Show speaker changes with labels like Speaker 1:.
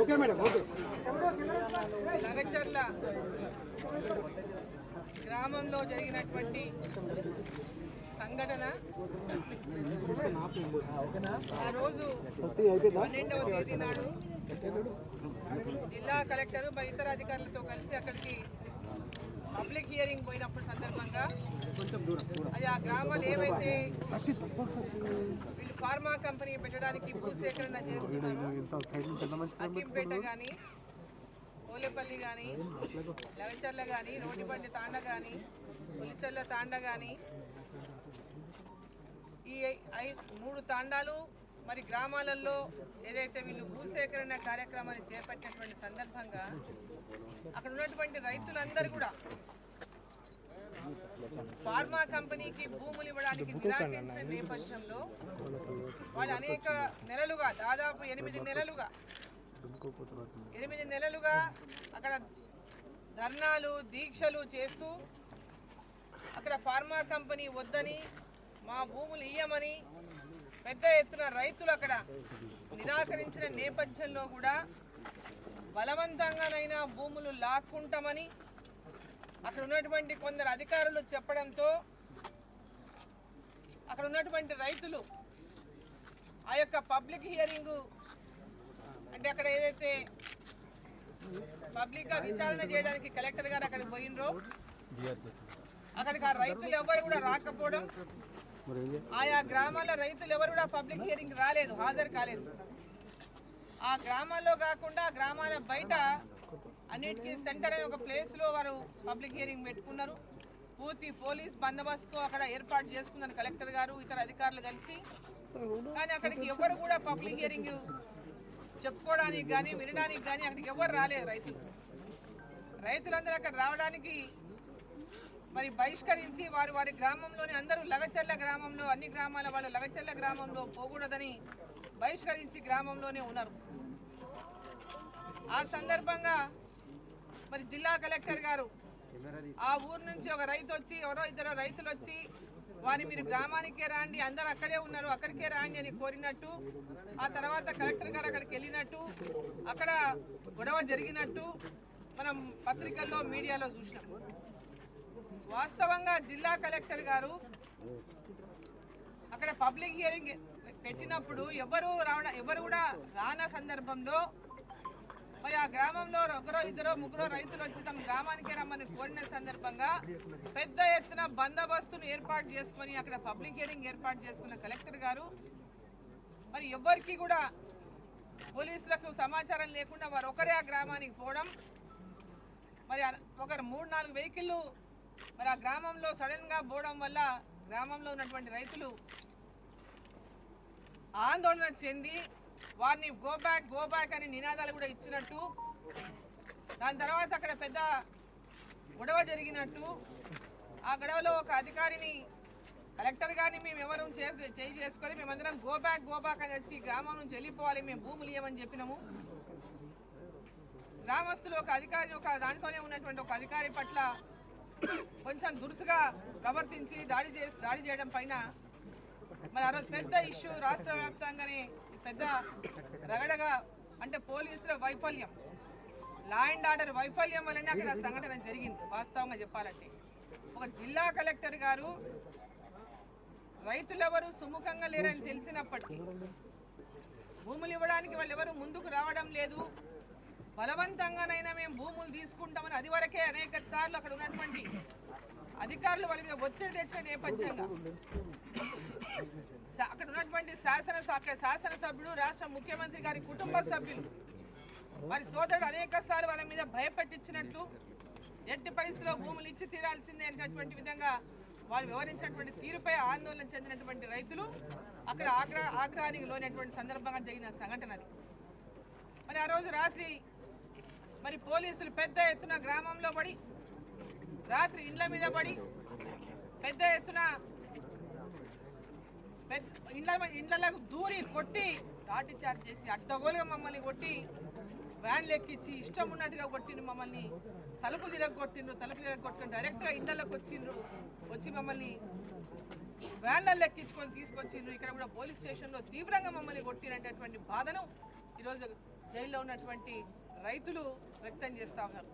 Speaker 1: Okay madam okay.
Speaker 2: Lagacharla గ్రామంలో జరిగినటువంటి సంఘటన. ఆ రోజు పన్నెండవ తేదీ నాడు జిల్లా కలెక్టర్ మరి ఇతర అధికారులతో కలిసి అక్కడికి పబ్లిక్ హియరింగ్ పోయినప్పుడు సందర్భంగా అది ఆ గ్రామాలు ఏవైతే వీళ్ళు ఫార్మా కంపెనీ పెట్టడానికి భూసేకరణ చేస్తున్నారు అక్కింపేట కానీ కోలేపల్లి కానీ లవచర్ల కానీ రోడ్డిబండి తాండ కానీ పులిచర్ల తాండ కానీ ఈ ఐ- మూడు తాండాలు మరి గ్రామాలలో ఏదైతే వీళ్ళు భూసేకరణ కార్యక్రమాన్ని చేపట్టినటువంటి సందర్భంగా అక్కడ ఉన్నటువంటి రైతులందరూ కూడా ఫార్మా కంపెనీకి భూములు ఇవ్వడానికి నిరాకరించిన నేపథ్యంలో వాళ్ళు అనేక నెలలుగా దాదాపు ఎనిమిది నెలలుగా ఎనిమిది నెలలుగా అక్కడ ధర్నాలు దీక్షలు చేస్తూ అక్కడ ఫార్మా కంపెనీ వద్దని మా భూములు ఇయ్యమని పెద్ద ఎత్తున రైతులు అక్కడ నిరాకరించిన నేపథ్యంలో కూడా బలవంతంగానైనా భూములు లాక్కుంటామని అక్కడ ఉన్నటువంటి కొందరు అధికారులు చెప్పడంతో అక్కడ ఉన్నటువంటి రైతులు ఆ యొక్క పబ్లిక్ హియరింగ్ అంటే అక్కడ ఏదైతే పబ్లిక్గా విచారణ చేయడానికి కలెక్టర్ గారు అక్కడికి పోయినరో అక్కడికి ఆ రైతులు ఎవరు కూడా రాకపోవడం ఆయా గ్రామాల రైతులు ఎవరు కూడా పబ్లిక్ హియరింగ్ రాలేదు హాజరు కాలేదు. ఆ గ్రామాల్లో కాకుండా గ్రామాల బయట అన్నిటికీ సెంటర్ అనే ఒక ప్లేస్లో వారు పబ్లిక్ హియరింగ్ పెట్టుకున్నారు. పూర్తి పోలీస్ బందోబస్తు అక్కడ ఏర్పాటు చేసుకున్నారు కలెక్టర్ గారు ఇతర అధికారులు కలిసి. కానీ అక్కడికి ఎవరు కూడా పబ్లిక్ హియరింగ్ చెప్పుకోవడానికి కానీ వినడానికి కానీ అక్కడికి ఎవరు రాలేదు రైతులు. రైతులందరూ అక్కడ రావడానికి మరి బహిష్కరించి వారు వారి గ్రామంలోని అందరూ లగచర్ల గ్రామంలో అన్ని గ్రామాల వాళ్ళు లగచర్ల గ్రామంలో పోకూడదని బహిష్కరించి గ్రామంలోనే ఉన్నారు. ఆ సందర్భంగా మరి జిల్లా కలెక్టర్ గారు ఆ ఊరు నుంచి ఒక రైతు వచ్చి ఎవరో ఇద్దరు రైతులు వచ్చి వారి మీరు గ్రామానికే రాండి అందరు అక్కడే ఉన్నారు అక్కడికే రాండి అని కోరినట్టు ఆ తర్వాత కలెక్టర్ గారు అక్కడికి వెళ్ళినట్టు అక్కడ గొడవ జరిగినట్టు మనం పత్రికల్లో మీడియాలో చూసినాం. వాస్తవంగా జిల్లా కలెక్టర్ గారు అక్కడ పబ్లిక్ హియరింగ్ పెట్టినప్పుడు ఎవరు రావడం ఎవరు కూడా రాన సందర్భంలో మరి ఆ గ్రామంలో ఒకరో ఇద్దరో ముగ్గురో రైతులు వచ్చి తమ గ్రామానికే రమ్మని కోరిన సందర్భంగా పెద్ద ఎత్తున బందోబస్తును ఏర్పాటు చేసుకొని అక్కడ పబ్లిక్ హియరింగ్ ఏర్పాటు చేసుకున్న కలెక్టర్ గారు మరి ఎవ్వరికి కూడా పోలీసులకు సమాచారం లేకుండా వారు ఒకరే ఆ గ్రామానికి పోవడం మరి ఒకరు మూడు నాలుగు వెహికల్లు మరి ఆ గ్రామంలో సడన్గా పోవడం వల్ల గ్రామంలో ఉన్నటువంటి రైతులు ఆందోళన చెంది వారిని గో బ్యాక్ గో బ్యాక్ అని నినాదాలు కూడా ఇచ్చినట్టు దాని తర్వాత అక్కడ పెద్ద గొడవ జరిగినట్టు ఆ గొడవలో ఒక అధికారిని కలెక్టర్ గారిని మేము ఎవరు చేసి చేయి చేసుకొని మేమందరం గో బ్యాక్ గో బ్యాక్ అని వచ్చి గ్రామం నుంచి వెళ్ళిపోవాలి మేము భూములు ఇవ్వమని చెప్పినాము. గ్రామస్తులు ఒక అధికారి ఒక దాంట్లోనే ఉన్నటువంటి ఒక అధికారి పట్ల కొంచెం దురుసుగా ప్రవర్తించి దాడి చేసి దాడి చేయడం పైన మరి ఆ రోజు పెద్ద ఇష్యూ రాష్ట్ర వ్యాప్తంగానే పెద్ద రగడగా అంటే పోలీసుల వైఫల్యం. లా అండ్ ఆర్డర్ వైఫల్యం వల్లనే అక్కడ సంఘటన జరిగింది వాస్తవంగా చెప్పాలంటే. ఒక జిల్లా కలెక్టర్ గారు రైతులెవరు సుముఖంగా లేరని తెలిసినప్పటికీ భూములు ఇవ్వడానికి వాళ్ళు ఎవరు ముందుకు రావడం లేదు బలవంతంగానైనా మేము భూములు తీసుకుంటామని అది వరకే అనేక సార్లు అక్కడ ఉన్నటువంటి అధికారులు వాళ్ళ మీద ఒత్తిడి తెచ్చిన నేపథ్యంగా. అక్కడ ఉన్నటువంటి శాసన అక్కడ శాసనసభ్యుడు రాష్ట్ర ముఖ్యమంత్రి గారి కుటుంబ సభ్యులు వారి సోదరుడు అనేక సార్లు వాళ్ళ మీద భయపెట్టించినట్టు ఎట్టి పరిస్థితిలో భూములు ఇచ్చి తీరాల్సిందే అనేటటువంటి విధంగా వాళ్ళు వివరించినటువంటి తీరుపై ఆందోళన చెందినటువంటి రైతులు అక్కడ ఆగ్రహ ఆగ్రహానికి లోనటువంటి సందర్భంగా జరిగిన సంఘటన అది. మరి ఆ రోజు రాత్రి మరి పోలీసులు పెద్ద ఎత్తున గ్రామంలో పడి రాత్రి ఇండ్ల మీద పడి పెద్ద ఎత్తున పెద్ద ఇండ్ల ఇండ్లకు దూరి కొట్టి లాఠీ చార్జ్ చేసి అడ్డగోలుగా మమ్మల్ని కొట్టి వ్యాన్లు ఎక్కించి ఇష్టం ఉన్నట్టుగా కొట్టిండు మమ్మల్ని. తలుపు తిరగొట్టిండ్రు తలుపు తిరగొట్టిండ్రు డైరెక్ట్గా ఇండ్లలోకి వచ్చిండ్రు. వచ్చి మమ్మల్ని వ్యాన్లలో ఎక్కించుకొని తీసుకొచ్చిండ్రు. ఇక్కడ కూడా పోలీస్ స్టేషన్లో తీవ్రంగా మమ్మల్ని కొట్టినటువంటి బాధను ఈరోజు జైల్లో ఉన్నటువంటి రైతులు వ్యక్తం చేస్తా ఉన్నారు.